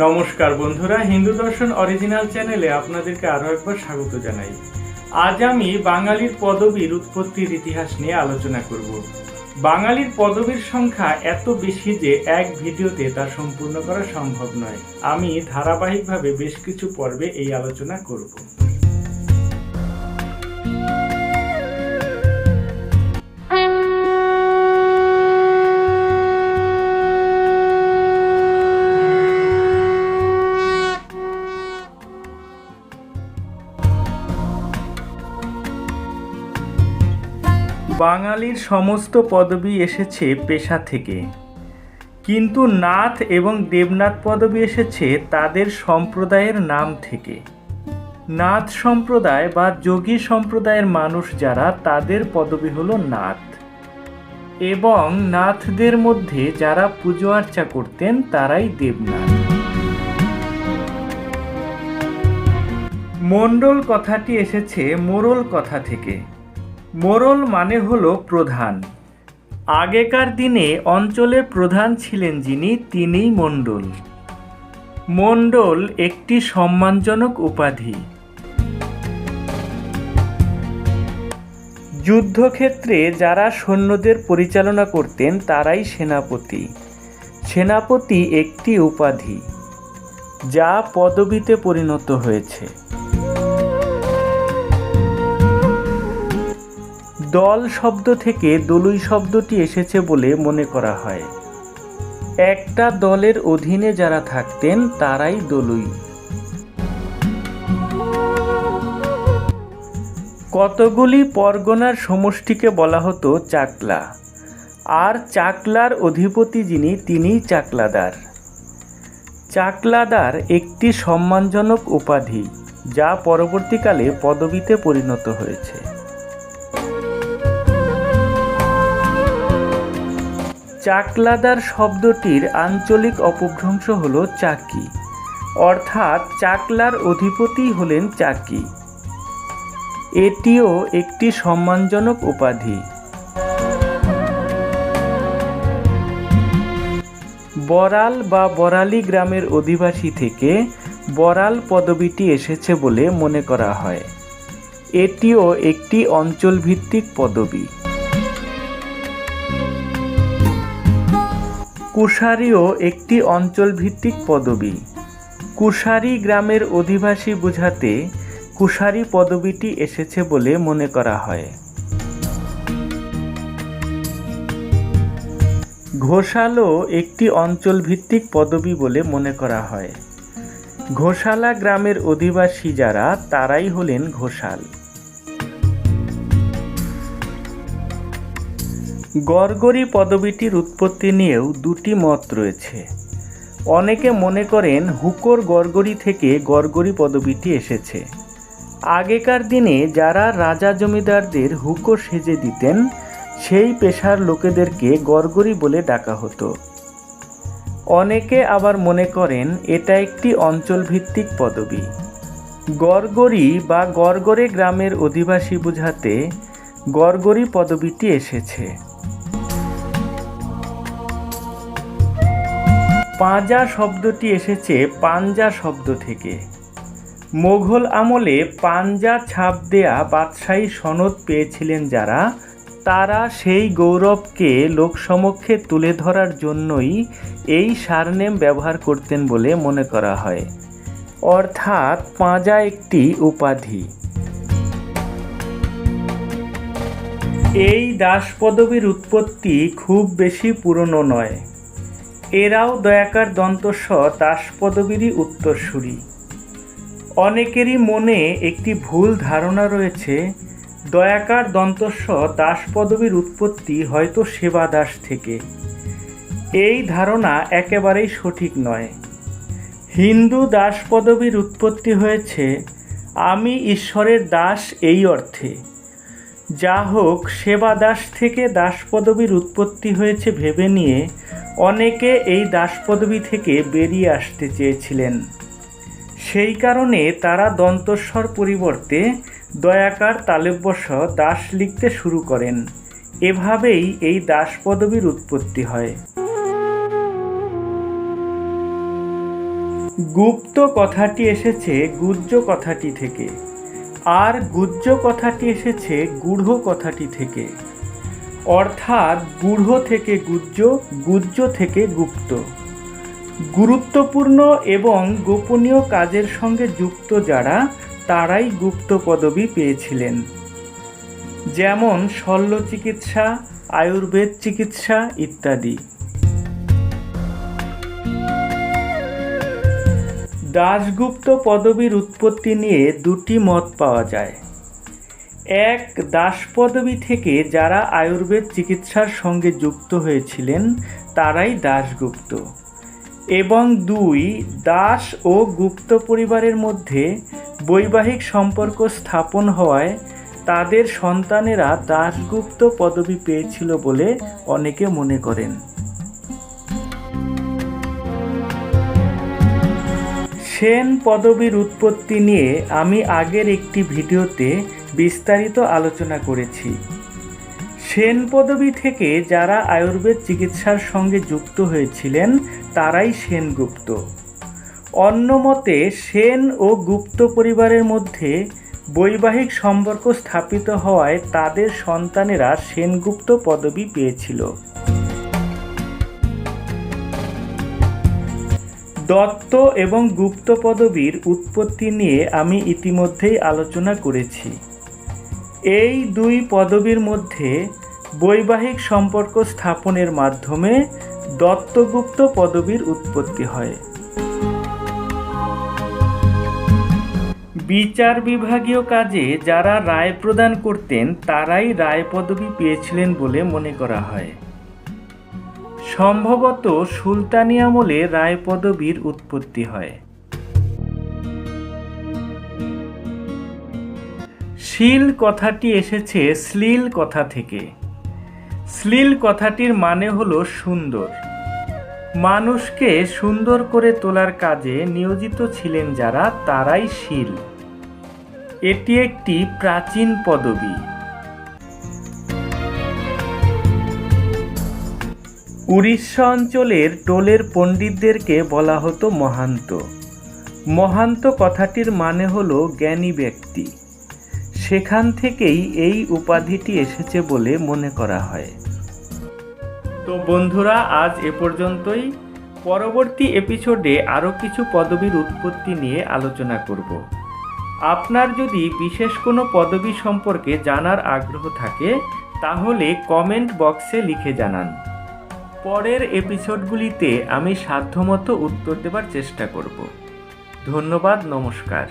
নমস্কার বন্ধুরা, হিন্দু দর্শন অরিজিনাল চ্যানেলে আপনাদেরকে আরও একবার স্বাগত জানাই। আজ আমি বাঙালির পদবীর উৎপত্তির ইতিহাস নিয়ে আলোচনা করব। বাঙালির পদবীর সংখ্যা এত বেশি যে এক ভিডিওতে তা সম্পূর্ণ করা সম্ভব নয়। আমি ধারাবাহিকভাবে বেশ কিছু পর্বে এই আলোচনা করব। বাঙালির সমস্ত পদবি এসেছে পেশা থেকে। কিন্তু নাথ এবং দেবনাথ পদবি এসেছে তাদের সম্প্রদায়ের নাম থেকে। নাথ সম্প্রদায় বা যোগী সম্প্রদায়ের মানুষ যারা, তাদের পদবি হলো নাথ। এবং নাথদের মধ্যে যারা পুজো আর্চা করতেন, তারাই দেবনাথ। মণ্ডল কথাটি এসেছে মোরল কথা থেকে। মোরল মানে হলো প্রধান। আগেকার দিনে অঞ্চলের প্রধান ছিলেন যিনি, তিনিই মণ্ডল। মণ্ডল একটি সম্মানজনক উপাধি। যুদ্ধক্ষেত্রে যারা সৈন্যদের পরিচালনা করতেন, তারাই সেনাপতি। সেনাপতি একটি উপাধি, যা পদবিতে পরিণত হয়েছে। দল শব্দ থেকে দলুই শব্দটি এসেছে বলে মনে করা হয়। একটা দলের অধীনে যারা থাকতেন, তারাই দলুই। কতগুলি পরগনার সমষ্টিকে বলা হতো চাকলা। আর চাকলার অধিপতি যিনি, তিনিই চাকলাদার। চাকলাদার একটি সম্মানজনক উপাধি, যা পরবর্তীকালে পদবিতে পরিণত হয়েছে। চাকলাদার শব্দটির আঞ্চলিক অপভ্রংশ হল চাকি। অর্থাৎ চাকলার অধিপতি হলেন চাকি। এটিও একটি সম্মানজনক উপাধি। বরাল বা বরালি গ্রামের অধিবাসী থেকে বরাল পদবিটি এসেছে বলে মনে করা হয়। এটিও একটি অঞ্চলভিত্তিক পদবী। কুশারিও একটি অঞ্চলভিত্তিক পদবী। কুশারি গ্রামের অধিবাসী বোঝাতে কুশারি পদবিটি এসেছে বলে মনে করা হয়। ঘোষালও একটি অঞ্চলভিত্তিক পদবী বলে মনে করা হয়। ঘোষালা গ্রামের অধিবাসী যারা, তারাই হলেন ঘোষাল। গড়গড়ি পদবীটির উৎপত্তি নিয়েও দুটি মত রয়েছে। অনেকে মনে করেন হুকোর গড়গড়ি থেকে গড়গড়ি পদবীটি এসেছে। আগেকার দিনে যারা রাজা জমিদারদের হুকো সেজে দিতেন, সেই পেশার লোকেদেরকে গড়গড়ি বলে ডাকা হতো। অনেকে আবার মনে করেন এটা একটি অঞ্চলভিত্তিক পদবী। গড়গড়ি বা গড়গড়ে গ্রামের অধিবাসী বোঝাতে গড়গড়ি পদবীটি এসেছে। পাঁজা শব্দটি এসেছে পাঞ্জা শব্দ থেকে। মোঘল আমলে পাঞ্জা ছাপ দেয়া বাদশাহী সনদ পেয়েছিলেন যারা। তারা সেই গৌরবকে লোকসমক্ষে তুলে ধরার জন্যই এই সারনেম ব্যবহার করতেন বলে মনে করা হয়। অর্থাৎ পাঁজা একটি উপাধি। এই দাস পদবীর উৎপত্তি খুব বেশি পুরনো নয়। এরাও দয়াকার দন্তস্ব দাস পদবীরই উত্তরসূরি। অনেকেরই মনে একটি ভুল ধারণা রয়েছে, দয়াকার দন্তস্ব দাস পদবীর উৎপত্তি হয়তো সেবা দাস থেকে। এই ধারণা একেবারেই সঠিক নয়। হিন্দু দাস পদবীর উৎপত্তি হয়েছে, আমি ঈশ্বরের দাস এই অর্থে। যা হোক, সেবা দাস থেকে দাস পদবীর উৎপত্তি হয়েছে ভেবে নিয়ে অনেকে এই দাস পদবী থেকে বেরিয়ে আসতে চেয়েছিলেন। সেই কারণে তারা দন্তস্বর পরিবর্তে দয়াকার তালব্যস দাস লিখতে শুরু করেন। এভাবেই এই দাস পদবীর উৎপত্তি হয়। গুপ্ত কথাটি এসেছে গুজ্জ কথাটি থেকে। আর গুজ্জ কথাটি এসেছে গূঢ় কথাটি থেকে। অর্থাৎ গূঢ় থেকে গুজ্জ গুজ্জ থেকে গুপ্ত। গুরুত্বপূর্ণ এবং গোপনীয় কাজের সঙ্গে যুক্ত যারা, তারাই গুপ্ত পদবি পেয়েছিলেন। যেমন শল্য চিকিৎসা, আয়ুর্বেদ চিকিৎসা ইত্যাদি। দাশগুপ্ত পদবীর উৎপত্তি নিয়ে দুটি মত পাওয়া যায়। এক দাস পদবী থেকে যারা আয়ুর্বেদ চিকিৎসার সঙ্গে যুক্ত হয়েছিলেন, তারাই দাশগুপ্ত। এবং দুই, দাস ও গুপ্ত পরিবারের মধ্যে বৈবাহিক সম্পর্ক স্থাপন হওয়ায় তাদের সন্তানেরা দাশগুপ্ত পদবী পেয়েছিল বলে অনেকে মনে করেন। সেন পদবীর উৎপত্তি নিয়ে আমি আগের একটি ভিডিওতে বিস্তারিত আলোচনা করেছি। সেন পদবী থেকে যারা আয়ুর্বেদ চিকিৎসার সঙ্গে যুক্ত হয়েছিলেন, তারাই সেনগুপ্ত। অন্য মতে, সেন ও গুপ্ত পরিবারের মধ্যে বৈবাহিক সম্পর্ক স্থাপিত হওয়ায় তাদের সন্তানেরা সেনগুপ্ত পদবী পেয়েছিল। দত্ত এবং গুপ্ত পদবীর উৎপত্তি নিয়ে আমি ইতিমধ্যেই আলোচনা করেছি। এই দুই পদবীর মধ্যে বৈবাহিক সম্পর্ক স্থাপনের মাধ্যমে দত্তগুপ্ত পদবীর উৎপত্তি হয়। বিচার বিভাগীয় কাজে যারা রায় প্রদান করতেন, তারাই রায় পদবী পেয়েছিলেন বলে মনে করা হয়। সম্ভবত সুলতানি আমলে রায় পদবীর উৎপত্তি হয়। শিল কথাটি এসেছে শ্লীল কথা থেকে। শ্লীল কথাটির মানে হলো সুন্দর। মানুষকে সুন্দর করে তোলার কাজে নিয়োজিত ছিলেন যারা, তারাই শিল। এটি একটি প্রাচীন পদবী। উড়িষ্যা অঞ্চলের টোলের পণ্ডিতদেরকে বলা হতো মহান্ত। মহান্ত কথাটির মানে হলো জ্ঞানী ব্যক্তি। সেখান থেকেই এই উপাধিটি এসেছে বলে মনে করা হয়। তো বন্ধুরা, আজ এ পর্যন্তই। পরবর্তী এপিসোডে আরও কিছু পদবীর উৎপত্তি নিয়ে আলোচনা করব। আপনার যদি বিশেষ কোনো পদবী সম্পর্কে জানার আগ্রহ থাকে, তাহলে কমেন্ট বক্সে লিখে জানান। পরের এপিসোডগুলিতে আমি সাধ্যমতো উত্তর দেবার চেষ্টা করব। ধন্যবাদ নমস্কার।